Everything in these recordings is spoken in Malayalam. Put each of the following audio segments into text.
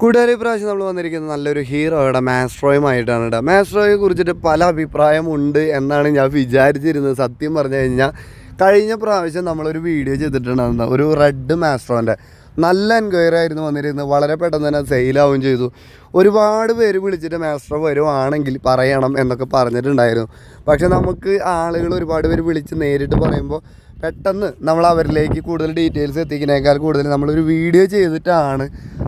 കൂട്ടുകാരി പ്രാവശ്യം നമ്മൾ വന്നിരിക്കുന്നത് നല്ലൊരു ഹീറോയുടെ മാസ്ട്രോയുമായിട്ടാണ് കേട്ടോ മാസ്ട്രോയെ കുറിച്ചിട്ട് പല അഭിപ്രായമുണ്ട് എന്നാണ് ഞാൻ വിചാരിച്ചിരുന്നത്. സത്യം പറഞ്ഞു കഴിഞ്ഞാൽ കഴിഞ്ഞ പ്രാവശ്യം നമ്മളൊരു വീഡിയോ ചെയ്തിട്ടുണ്ടായിരുന്നു. ഒരു റെഡ് മാസ്ട്രോന്റെ നല്ല എൻക്വയറി ആയിരുന്നു വന്നിരുന്നത്. വളരെ പെട്ടെന്ന് തന്നെ സെയിലാവുകയും ചെയ്തു. ഒരുപാട് പേര് വിളിച്ചിട്ട് മാസ്ട്രോ വരുവാണെങ്കിൽ പറയണം എന്നൊക്കെ പറഞ്ഞിട്ടുണ്ടായിരുന്നു. പക്ഷെ നമുക്ക് ആളുകൾ ഒരുപാട് പേര് വിളിച്ച് നേരിട്ട് പറയുമ്പോൾ പെട്ടെന്ന് നമ്മൾ അവരിലേക്ക് കൂടുതൽ ഡീറ്റെയിൽസ് എത്തിക്കുന്നതിനേക്കാൾ കൂടുതൽ നമ്മളൊരു വീഡിയോ ചെയ്തിട്ടാണ്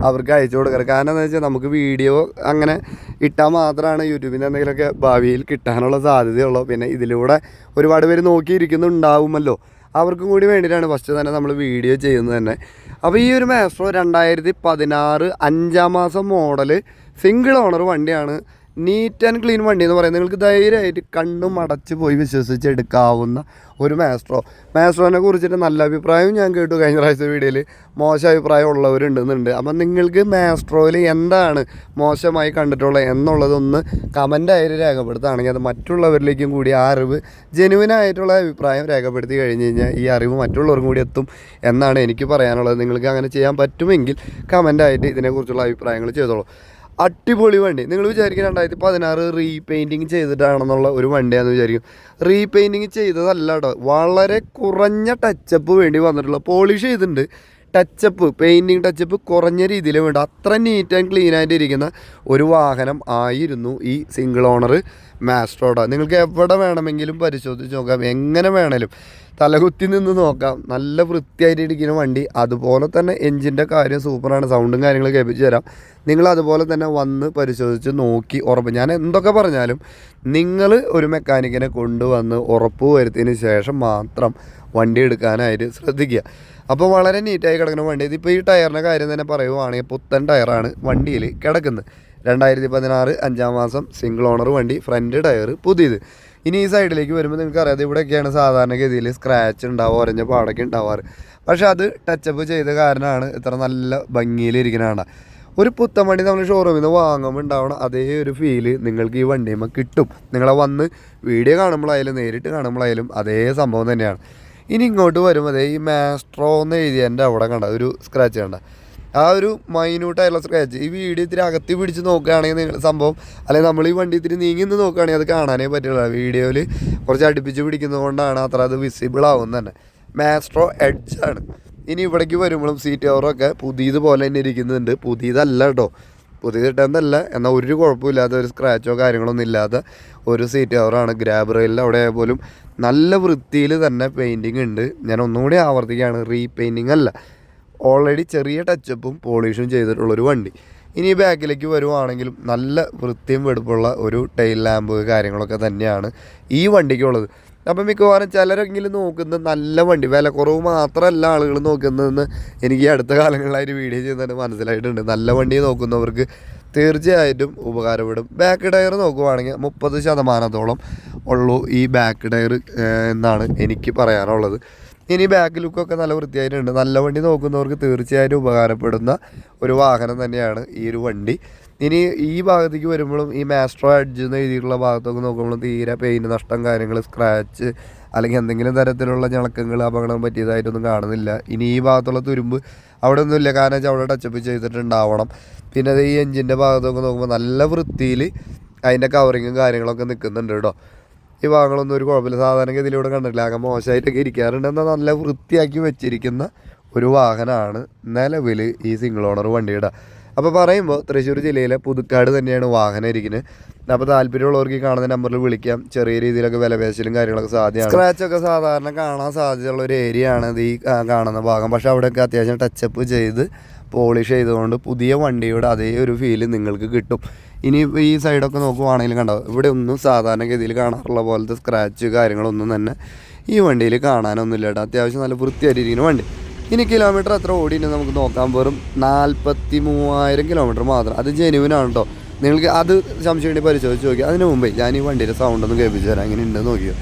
അവർക്ക് അയച്ചു കൊടുക്കുക കാരണം എന്താ വെച്ചാൽ നമുക്ക് വീഡിയോ അങ്ങനെ ഇട്ടാൽ മാത്രമാണ് യൂട്യൂബിന്റെ എന്തെങ്കിലുമൊക്കെ ഭാവിയിൽ കിട്ടാനുള്ള സാധ്യതയുള്ളൂ. പിന്നെ ഇതിലൂടെ ഒരുപാട് പേര് നോക്കിയിരിക്കുന്നുണ്ടാവുമല്ലോ. അവർക്കും കൂടി വേണ്ടിയിട്ടാണ് ഫസ്റ്റ് തന്നെ നമ്മൾ വീഡിയോ ചെയ്യുന്നത് തന്നെ. അപ്പോൾ ഈ ഒരു മാസ്ട്രോ രണ്ടായിരത്തി പതിനാറ് അഞ്ചാം മാസം മോഡൽ സിംഗിൾ ഓണർ വണ്ടിയാണ് നീറ്റ് ആൻഡ് ക്ലീൻ വണ്ടി എന്ന് പറയുന്നത് നിങ്ങൾക്ക് ധൈര്യമായിട്ട് കണ്ണും അടച്ച് പോയി വിശ്വസിച്ചെടുക്കാവുന്ന ഒരു മാസ്ട്രോ മാസ്ട്രോനെ കുറിച്ചിട്ട് നല്ല അഭിപ്രായവും ഞാൻ കേട്ടു കഴിഞ്ഞ പ്രാവശ്യത്തെ വീഡിയോയിൽ. മോശം അഭിപ്രായം ഉള്ളവരുണ്ടെന്നുണ്ട്. അപ്പം നിങ്ങൾക്ക് മാസ്ട്രോയിൽ എന്താണ് മോശമായി കണ്ടിട്ടുള്ളത് എന്നുള്ളതൊന്ന് കമന്റായിട്ട് രേഖപ്പെടുത്തുകയാണെങ്കിൽ അത് മറ്റുള്ളവരിലേക്കും കൂടി ആ അറിവ് ജെനുവിനായിട്ടുള്ള അഭിപ്രായം രേഖപ്പെടുത്തി കഴിഞ്ഞ് കഴിഞ്ഞാൽ ഈ അറിവ് മറ്റുള്ളവർക്കും കൂടി എത്തും എന്നാണ് എനിക്ക് പറയാനുള്ളത്. നിങ്ങൾക്ക് അങ്ങനെ ചെയ്യാൻ പറ്റുമെങ്കിൽ കമന്റായിട്ട് ഇതിനെക്കുറിച്ചുള്ള അഭിപ്രായങ്ങൾ ചെയ്തോളൂ. അടിപൊളി വണ്ടി. നിങ്ങൾ വിചാരിക്കും രണ്ടായിരത്തി പതിനാറ് റീപെയിന്റിങ് ചെയ്തിട്ടാണെന്നുള്ള ഒരു വണ്ടിയാണെന്ന് വിചാരിക്കും. റീപെയിന്റിങ് ചെയ്തതല്ല കേട്ടോ വളരെ കുറഞ്ഞ ടച്ചപ്പ് വേണ്ടി വന്നിട്ടുള്ള പോളിഷ് ചെയ്തിട്ടുണ്ട്. ടച്ചപ്പ് പെയിന്റിങ് ടച്ചപ്പ് കുറഞ്ഞ രീതിയിൽ വേണ്ട അത്ര നീറ്റ് ആൻഡ് ക്ലീൻ ആയിട്ട് ഇരിക്കുന്ന ഒരു വാഹനം ആയിരുന്നു ഈ സിംഗിൾ ഓണർ മാസ്ട്രോഡ നിങ്ങൾക്ക് എവിടെ വേണമെങ്കിലും പരിശോധിച്ച് നോക്കാം. എങ്ങനെ വേണേലും. തലകുത്തി നിന്ന് നോക്കാം. നല്ല വൃത്തിയായിട്ട് ഇരിക്കുന്ന വണ്ടി. അതുപോലെ തന്നെ എൻജിന്റെ കാര്യം സൂപ്പറാണ്. സൗണ്ടും കാര്യങ്ങളും കേൾപ്പിച്ച് തരാം. നിങ്ങൾ അതുപോലെ തന്നെ വന്ന് പരിശോധിച്ച് നോക്കി ഉറപ്പ്. ഞാൻ എന്തൊക്കെ പറഞ്ഞാലും നിങ്ങൾ ഒരു മെക്കാനിക്കിനെ കൊണ്ടുവന്ന് ഉറപ്പ് വരുത്തിയതിന് ശേഷം മാത്രം വണ്ടി എടുക്കാനായിട്ട് ശ്രദ്ധിക്കുക. അപ്പോൾ വളരെ നീറ്റായി കിടക്കുന്ന വണ്ടി. ഇതിപ്പോൾ ഈ ടയറിന്റെ കാര്യം തന്നെ പറയുവാണെങ്കിൽ പുത്തൻ ടയറാണ് വണ്ടിയിൽ കിടക്കുന്നത്. രണ്ടായിരത്തി പതിനാറ് അഞ്ചാം മാസം സിംഗിൾ ഓണർ വണ്ടി ഫ്രണ്ട് ടയർ പുതിയത്. ഇനി ഈ സൈഡിലേക്ക് വരുമ്പോൾ നിങ്ങൾക്ക് അറിയാതെ ഇവിടെയൊക്കെയാണ് സാധാരണഗതിയിൽ സ്ക്രാച്ച് ഉണ്ടാവുക ഒരഞ്ഞ പാടൊക്കെ ഉണ്ടാവാറ്. പക്ഷെ അത് ടച്ചപ്പ് ചെയ്ത കാരണമാണ് ഇത്ര നല്ല ഭംഗിയിലിരിക്കുന്നതാണ് ഒരു പുത്തൻ വണ്ടി നമ്മൾ ഷോറൂമിൽ നിന്ന് വാങ്ങുമ്പോൾ ഉണ്ടാവണം അതേ ഒരു ഫീൽ നിങ്ങൾക്ക് ഈ വണ്ടിയുമ്പോൾ കിട്ടും. നിങ്ങളെ വന്ന് വീഡിയോ കാണുമ്പോഴായാലും നേരിട്ട് കാണുമ്പോഴായാലും അതേ സംഭവം തന്നെയാണ്. ഇനി ഇങ്ങോട്ട് വരുമ്പോൾ ഈ മാസ്ട്രോ എന്ന് എഴുതിയതിന്റെ അവിടെ കണ്ട ഒരു സ്ക്രാച്ച് കണ്ട. ആ ഒരു മൈന്യൂട്ടായുള്ള സ്ക്രാച്ച് ഈ വീഡിയോ ഇത്തിരി അകത്തി പിടിച്ച് നോക്കുകയാണെങ്കിൽ നിങ്ങൾ സംഭവം അല്ലെങ്കിൽ നമ്മൾ ഈ വണ്ടി ഇത്തിരി നീങ്ങി നിന്ന് നോക്കുകയാണെങ്കിൽ അത് കാണാനേ പറ്റില്ല വീഡിയോയിൽ കുറച്ച് അടുപ്പിച്ച് പിടിക്കുന്നതുകൊണ്ടാണ് അത്ര അത് വിസിബിൾ ആവുന്നത് തന്നെ. മാസ്ട്രോ എഡ്ജാണ് ഇനി ഇവിടേക്ക് വരുമ്പോഴും സീറ്റ് കവറൊക്കെ പുതിയതുപോലെ തന്നെ ഇരിക്കുന്നുണ്ട്. പുതിയതല്ല കേട്ടോ. പുതിയതിട്ടെന്നല്ല എന്നാൽ ഒരു കുഴപ്പമില്ലാത്ത ഒരു സ്ക്രാച്ചോ കാര്യങ്ങളൊന്നും ഇല്ലാത്ത ഒരു സീറ്റ് കവറാണ് ഗ്രാബ് റെയിലിൽ അവിടെ പോലും നല്ല വൃത്തിയിൽ തന്നെ പെയിന്റിങ് ഉണ്ട്. ഞാൻ ഒന്നുകൂടി ആവർത്തിക്കുകയാണ്. റീപെയിന്റിങ് അല്ല. ഓൾറെഡി ചെറിയ ടച്ചപ്പും പോളിഷും ചെയ്തിട്ടുള്ളൊരു വണ്ടി. ഇനി ബാക്കിലേക്ക് വരുവാണെങ്കിലും നല്ല വൃത്തിയും വെടുപ്പുള്ള ഒരു ടൈൽ ലാമ്പ് കാര്യങ്ങളൊക്കെ തന്നെയാണ് ഈ വണ്ടിക്കുള്ളത്. അപ്പം മിക്കവാറും ചിലരെങ്കിലും നോക്കുന്നത് നല്ല വണ്ടി വില കുറവ് മാത്രമല്ല ആളുകൾ നോക്കുന്നതെന്ന് എനിക്ക് അടുത്ത കാലങ്ങളിലായിട്ട് വീഡിയോ ചെയ്യുന്നതിന് മനസ്സിലായിട്ടുണ്ട്. നല്ല വണ്ടി നോക്കുന്നവർക്ക് തീർച്ചയായിട്ടും ഉപകാരപ്പെടും. ബാക്ക് ടയർ നോക്കുവാണെങ്കിൽ മുപ്പത് ശതമാനത്തോളം ഉള്ളൂ ഈ ബാക്ക് ടയർ എന്നാണ് എനിക്ക് പറയാനുള്ളത്. ഇനി ബാക്ക് ലുക്കൊക്കെ നല്ല വൃത്തിയായിട്ടുണ്ട്. നല്ല വണ്ടി നോക്കുന്നവർക്ക് തീർച്ചയായിട്ടും ഉപകാരപ്പെടുന്ന ഒരു വാഹനം തന്നെയാണ് ഈ ഒരു വണ്ടി. ഇനി ഈ ഭാഗത്തേക്ക് വരുമ്പോഴും ഈ മാസ്ട്രോ അഡ്ജ് എന്ന് എഴുതിയിട്ടുള്ള ഭാഗത്തൊക്കെ നോക്കുമ്പോഴും തീരെ പെയിന്റ് നഷ്ടം കാര്യങ്ങൾ സ്ക്രാച്ച് അല്ലെങ്കിൽ എന്തെങ്കിലും തരത്തിലുള്ള ഞളക്കങ്ങൾ അപകടം പറ്റിയതായിട്ടൊന്നും കാണുന്നില്ല. ഇനി ഈ ഭാഗത്തുള്ള തുരുമ്പ് അവിടെ ഒന്നുമില്ല കാരണം വെച്ചാൽ അവിടെ ടച്ചപ്പ് ചെയ്തിട്ടുണ്ടാവണം. പിന്നെ അത് ഈ എഞ്ചിന്റെ ഭാഗത്തൊക്കെ നോക്കുമ്പോൾ നല്ല വൃത്തിയിൽ അതിന്റെ കവറിങ്ങും കാര്യങ്ങളൊക്കെ നിൽക്കുന്നുണ്ട് കേട്ടോ. ഈ ഭാഗങ്ങളൊന്നും ഒരു കുഴപ്പമില്ല. സാധാരണ ഇതിലൂടെ കണ്ടിട്ടില്ല. ആകെ മോശമായിട്ടൊക്കെ ഇരിക്കാറുണ്ട്. എന്നാൽ നല്ല വൃത്തിയാക്കി വെച്ചിരിക്കുന്ന ഒരു വാഹനമാണ് നിലവിൽ ഈ സിംഗിൾ ഓണർ വണ്ടിയുടെ. അപ്പോൾ പറയുമ്പോൾ തൃശ്ശൂർ ജില്ലയിലെ പുതുക്കാട് തന്നെയാണ് വാഹനം ഇരിക്കുന്നത്. അപ്പോൾ താല്പര്യമുള്ളവർക്ക് കാണുന്ന നമ്പറിൽ വിളിക്കാം. ചെറിയ രീതിയിലൊക്കെ വിലപേശലും കാര്യങ്ങളൊക്കെ സാധ്യമാണ്. സ്ക്രാച്ചൊക്കെ സാധാരണ കാണാൻ സാധ്യതയുള്ള ഒരു ഏരിയ ആണ് ഈ കാണുന്ന ഭാഗം. പക്ഷെ അവിടെയൊക്കെ അത്യാവശ്യം ടച്ചപ്പ് ചെയ്ത് പോളിഷ് ചെയ്തുകൊണ്ട് പുതിയ വണ്ടിയുടെ അതേ ഒരു ഫീൽ നിങ്ങൾക്ക് കിട്ടും. ഇനി ഈ സൈഡൊക്കെ നോക്കുവാണെങ്കിലും കണ്ടോ ഇവിടെ ഒന്നും സാധാരണഗതിയിൽ കാണാറുള്ള പോലത്തെ സ്ക്രാച്ച് കാര്യങ്ങളൊന്നും തന്നെ ഈ വണ്ടിയിൽ കാണാനൊന്നുമില്ല കേട്ടോ. അത്യാവശ്യം നല്ല വൃത്തിയായിട്ടിരിക്കുന്ന വണ്ടി. ഇനി കിലോമീറ്റർ എത്ര ഓടിയിട്ട് നമുക്ക് നോക്കാൻ വെറും നാൽപ്പത്തി മൂവായിരം കിലോമീറ്റർ മാത്രം. അത് ജെനുവിനാണ് കേട്ടോ. നിങ്ങൾക്ക് അത് സംശയം പരിശോധിച്ച് നോക്കി അതിന് മുമ്പേ ഞാൻ ഈ വണ്ടിയുടെ സൗണ്ട് ഒന്ന് കേൾപ്പിച്ചു തരാം. എങ്ങനെ ഉണ്ടെന്ന് നോക്കിയോ.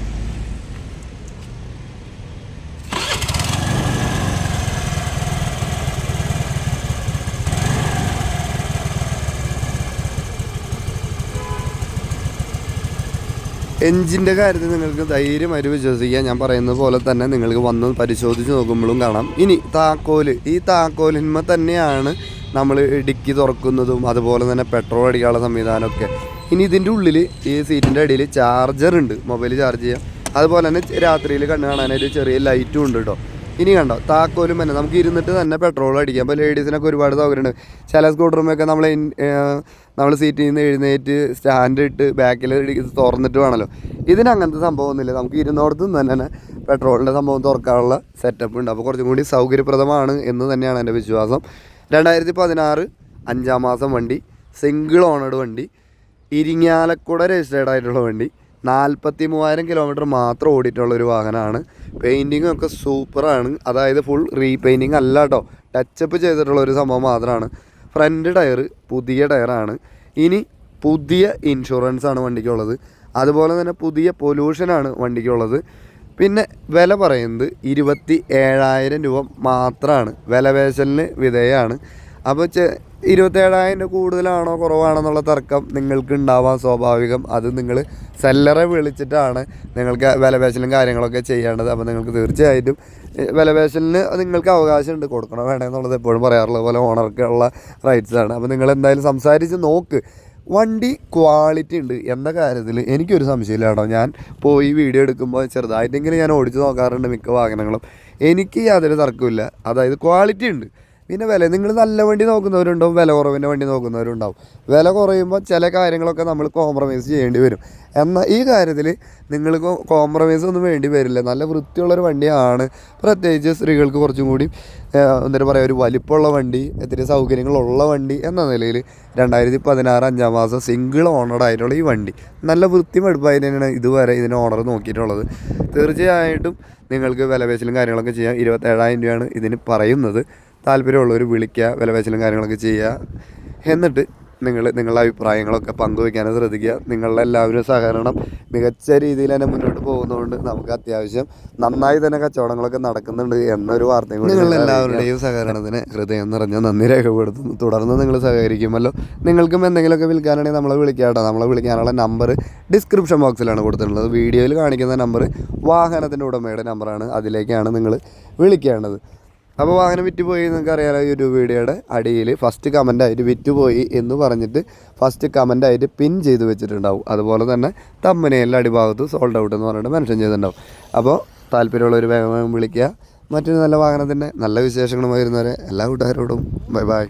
എഞ്ചിന്റെ കാര്യത്തിൽ നിങ്ങൾക്ക് ധൈര്യമായിട്ട് വിശ്വസിക്കാം ഞാൻ പറയുന്നത് പോലെ തന്നെ നിങ്ങൾക്ക് വന്ന് പരിശോധിച്ച് നോക്കുമ്പോഴും കാണാം. ഇനി താക്കോൽ. ഈ താക്കോലിന്മ തന്നെയാണ് നമ്മൾ ഡിക്കി തുറക്കുന്നതും അതുപോലെ തന്നെ പെട്രോൾ അടിക്കാനുള്ള സംവിധാനമൊക്കെ. ഇനി ഇതിന്റെ ഉള്ളിൽ ഈ സീറ്റിന്റെ അടിയിൽ ചാർജർ ഉണ്ട്. മൊബൈൽ ചാർജ് ചെയ്യാം. അതുപോലെ തന്നെ രാത്രിയിൽ കണ്ണ് കാണാനായിട്ട് ചെറിയ ലൈറ്റും ഉണ്ട് കേട്ടോ ഇനി കണ്ടോ താക്കോലും തന്നെ നമുക്ക് ഇരുന്നിട്ട് തന്നെ പെട്രോൾ അടിക്കാം. അപ്പോൾ ലേഡീസിനൊക്കെ ഒരുപാട് സൗകര്യമുണ്ട്. ചില സ്കൂട്ടറുമൊക്കെ നമ്മൾ നമ്മൾ സീറ്റിൽ നിന്ന് എഴുന്നേറ്റ് സ്റ്റാൻഡ് ഇട്ട് ബാക്കിൽ തുറന്നിട്ട് വേണമല്ലോ ഇതിന് അങ്ങനത്തെ സംഭവമൊന്നുമില്ല നമുക്ക് ഇരുന്നോടത്ത് നിന്ന് തന്നെ പെട്രോളിന്റെ സംഭവം തുറക്കാനുള്ള സെറ്റപ്പ് ഉണ്ട്. അപ്പോൾ കുറച്ചും കൂടി സൗകര്യപ്രദമാണ് എന്ന് തന്നെയാണ് എന്റെ വിശ്വാസം. രണ്ടായിരത്തി പതിനാറ് അഞ്ചാം മാസം വണ്ടി സിംഗിൾ ഓണഡ് വണ്ടി ഇരിങ്ങാലക്കുട രജിസ്റ്റേർഡ് ആയിട്ടുള്ള വണ്ടി. നാൽപ്പത്തി മൂവായിരം കിലോമീറ്റർ മാത്രം ഓടിയിട്ടുള്ള ഒരു വാഹനമാണ്. പെയിന്റിങ്ങും ഒക്കെ സൂപ്പറാണ്. അതായത് ഫുൾ റീപെയിന്റിങ് അല്ല കേട്ടോ ടച്ചപ്പ് ചെയ്തിട്ടുള്ള ഒരു സംഭവം മാത്രമാണ്. ഫ്രണ്ട് ടയർ പുതിയ ടയറാണ് ഇനി പുതിയ ഇൻഷുറൻസ് ആണ് വണ്ടിക്കുള്ളത്. അതുപോലെ തന്നെ പുതിയ പൊല്യൂഷനാണ് വണ്ടിക്കുള്ളത്. പിന്നെ വില പറയുന്നത് ഇരുപത്തി ഏഴായിരം രൂപ മാത്രമാണ്. വില പേശലിന് വിധേയമാണ് അപ്പോൾ ഇരുപത്തേഴായിരം രൂപ കൂടുതലാണോ കുറവാണോ എന്നുള്ള തർക്കം നിങ്ങൾക്ക് ഉണ്ടാവാൻ സ്വാഭാവികം. അത് നിങ്ങൾ സെല്ലറെ വിളിച്ചിട്ടാണ് നിങ്ങൾക്ക് വിലപേശലും കാര്യങ്ങളൊക്കെ ചെയ്യേണ്ടത്. അപ്പോൾ നിങ്ങൾക്ക് തീർച്ചയായിട്ടും വിലപേശലിന് നിങ്ങൾക്ക് അവകാശമുണ്ട്. കൊടുക്കണോ വേണേ എന്നുള്ളത് എപ്പോഴും പറയാറുള്ളത് പോലെ ഓണർക്കുള്ള റൈറ്റ്സ് ആണ്. അപ്പോൾ നിങ്ങൾ എന്തായാലും സംസാരിച്ച് നോക്ക്. വണ്ടി ക്വാളിറ്റി ഉണ്ട് എന്ന കാര്യത്തിൽ എനിക്കൊരു സംശയമില്ല കേട്ടോ. ഞാൻ പോയി വീഡിയോ എടുക്കുമ്പോൾ ചെറുതായിട്ടെങ്കിലും ഞാൻ ഓടിച്ച് നോക്കാറുണ്ട് മിക്ക വാഹനങ്ങളും. എനിക്ക് യാതൊരു തർക്കമില്ല അതായത് ക്വാളിറ്റി ഉണ്ട്. പിന്നെ വില നിങ്ങൾ നല്ല വണ്ടി നോക്കുന്നവരുണ്ടാവും വില കുറവിന്റെ വണ്ടി നോക്കുന്നവരുണ്ടാവും. വില കുറയുമ്പോൾ ചില കാര്യങ്ങളൊക്കെ നമ്മൾ കോംപ്രമൈസ് ചെയ്യേണ്ടി വരും. എന്നാൽ ഈ കാര്യത്തിൽ നിങ്ങൾ കോംപ്രമൈസ് ഒന്നും വേണ്ടി വരില്ല. നല്ല വൃത്തിയുള്ളൊരു വണ്ടിയാണ്. പ്രത്യേകിച്ച് സ്ത്രീകൾക്ക് കുറച്ചും കൂടി എന്താ പറയുക ഒരു വലിപ്പമുള്ള വണ്ടി ഇത്തിരി സൗകര്യങ്ങളുള്ള വണ്ടി എന്ന നിലയിൽ രണ്ടായിരത്തി പതിനാറ് അഞ്ചാം മാസം സിംഗിൾ ഓണർഡ് ആയിട്ടുള്ള ഈ വണ്ടി. നല്ല വൃത്തി മടുപ്പായി തന്നെയാണ് ഇതുവരെ ഇതിന് ഓണർ നോക്കിയിട്ടുള്ളത്. തീർച്ചയായിട്ടും നിങ്ങൾക്ക് വിലപേശലും കാര്യങ്ങളൊക്കെ ചെയ്യാം. ഇരുപത്തേഴായിരം രൂപയാണ് ഇതിന് പറയുന്നത്. താല്പര്യമുള്ളവർ വിളിക്കുക വിലപേശലും കാര്യങ്ങളൊക്കെ ചെയ്യുക. എന്നിട്ട് നിങ്ങൾ നിങ്ങളുടെ അഭിപ്രായങ്ങളൊക്കെ പങ്കുവയ്ക്കാനും ശ്രദ്ധിക്കുക. നിങ്ങളുടെ എല്ലാവരും സഹകരണം മികച്ച രീതിയിൽ തന്നെ മുന്നോട്ട് പോകുന്നതുകൊണ്ട് നമുക്ക് അത്യാവശ്യം നന്നായി തന്നെ കച്ചവടങ്ങളൊക്കെ നടക്കുന്നുണ്ട് എന്നൊരു വാർത്തയും കൂടി നിങ്ങളുടെ എല്ലാവരുടെയും സഹകരണത്തിന് ഹൃദയം നിറഞ്ഞ നന്ദി രേഖപ്പെടുത്തുന്നു. തുടർന്ന് നിങ്ങൾ സഹകരിക്കുമല്ലോ. നിങ്ങൾക്കും എന്തെങ്കിലുമൊക്കെ വിൽക്കാനാണെങ്കിൽ നമ്മളെ വിളിക്കാം കേട്ടോ. നമ്മളെ വിളിക്കാനുള്ള നമ്പർ ഡിസ്ക്രിപ്ഷൻ ബോക്സിലാണ് കൊടുത്തിട്ടുള്ളത്. വീഡിയോയിൽ കാണിക്കുന്ന നമ്പർ വാഹനത്തിന്റെ ഉടമയുടെ നമ്പറാണ്. അതിലേക്കാണ് നിങ്ങൾ വിളിക്കേണ്ടത്. അപ്പോൾ വാഹനം വിറ്റുപോയി നിങ്ങൾക്ക് അറിയാലോ ഈ ഒരു വീഡിയോയുടെ അടിയിൽ ഫസ്റ്റ് കമന്റായിട്ട് വിറ്റുപോയി എന്ന് പറഞ്ഞിട്ട് ഫസ്റ്റ് കമന്റായിട്ട് പിൻ ചെയ്ത് വെച്ചിട്ടുണ്ടാവും. അതുപോലെ തന്നെ തമ്മനയിലെ അടിഭാഗത്ത് സോൾഡ് ഔട്ട് എന്ന് പറഞ്ഞിട്ട് മെൻഷൻ ചെയ്തിട്ടുണ്ടാവും. അപ്പോൾ താല്പര്യമുള്ളവർ വേഗം വിളിക്കുക. മറ്റൊരു നല്ല വാഹനത്തിന്റെ നല്ല വിശേഷങ്ങളുമായി വരുന്നവരെ എല്ലാ കൂട്ടുകാരോടും ബൈ ബൈ